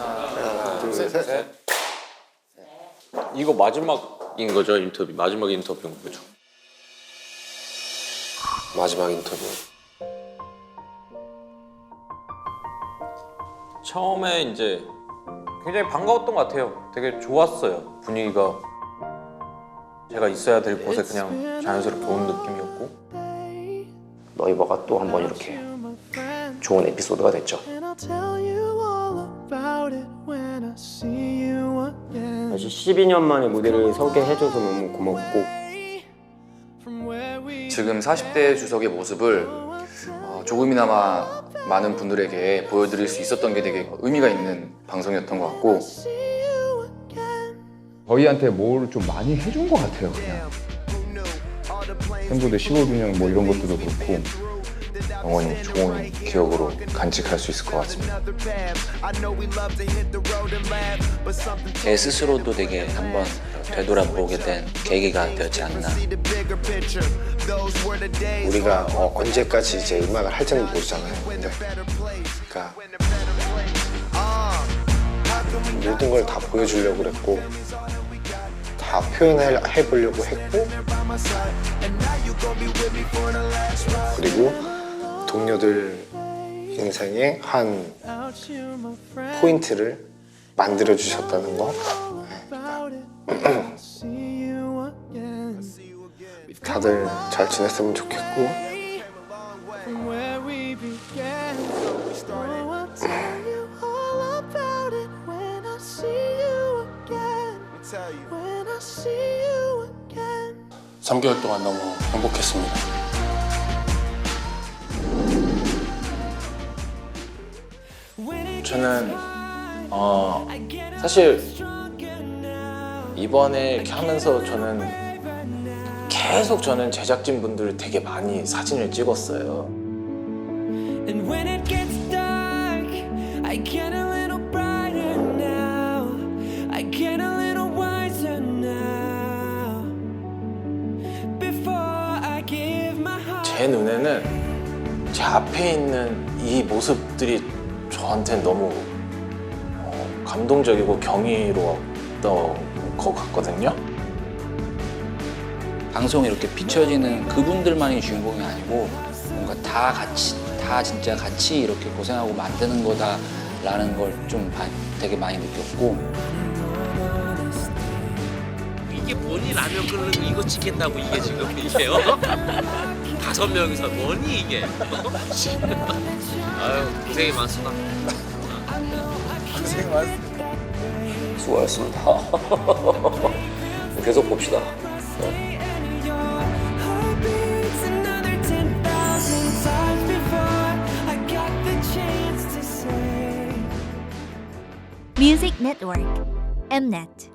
하나, 둘, 셋. 이거 마지막인 거죠 인터뷰 마지막 인터뷰인 거죠. 마지막 인터뷰. 처음에 이제 굉장히 반가웠던 것 같아요. 되게 좋았어요 분위기가 제가 있어야 될 곳에 그냥 자연스럽게 온 느낌이었고 너이버가 또 한 번 이렇게 좋은 에피소드가 됐죠. When I see you again. 사실 12년 만에 무대를 서게 해줘서 너무 고맙고 지금 40대 주석의 모습을 어, 조금이나마 많은 분들에게 보여드릴 수 있었던 게 되게 의미가 있는 방송이었던 것 같고 see you again. 저희한테 뭘 좀 많이 해준 것 같아요 그냥 팬분들 15주년 뭐 이런 것들도 그렇고 영원히 좋은 기억으로 간직할 수 있을 것 같습니다 제 스스로도 되게 한번 되돌아보게 된 계기가 되었지 않나. 우리가 어, 언제까지 이제 음악을 할지는 모르잖아요. 근데 그러니까 모든 걸 다 보여주려고 그랬고 다 표현해 해보려고 했고 그리고 동료들 인생의 한. 포인트를 만들어 주셨다는 거. 다들 잘 지냈으면 좋겠고 From where we began. Oh, I'll tell you all about it when I see you again. When I see you again. 3개월 동안 너무 행복했습니다. 저는 어 사실 이번에 이렇게 하면서 저는 계속 저는 제작진 분들을 되게 많이 사진을 찍었어요. And when it gets dark, I get a little brighter now. I get a little wiser now. Before I give my heart. 제 눈에는 제 앞에 있는 이 모습들이 저한테 너무 어, 감동적이고 경이로웠던 것 같거든요. 방송에 이렇게 비춰지는 그분들만이 주인공이 아니고 뭔가 다 같이 다 진짜 같이 이렇게 고생하고 만드는 거다라는 걸 좀 되게 많이 느꼈고 이게 뭐니 라면 끓는 거 이거 찍겠다고 이게 지금 이게요? 다섯 명이서 뭐니 이게? 아유 고생이 많습니다. 수고하셨습니다. 계속 봅시다. And your heart beats another 10,000 times before I got the chance to say. Music Network Mnet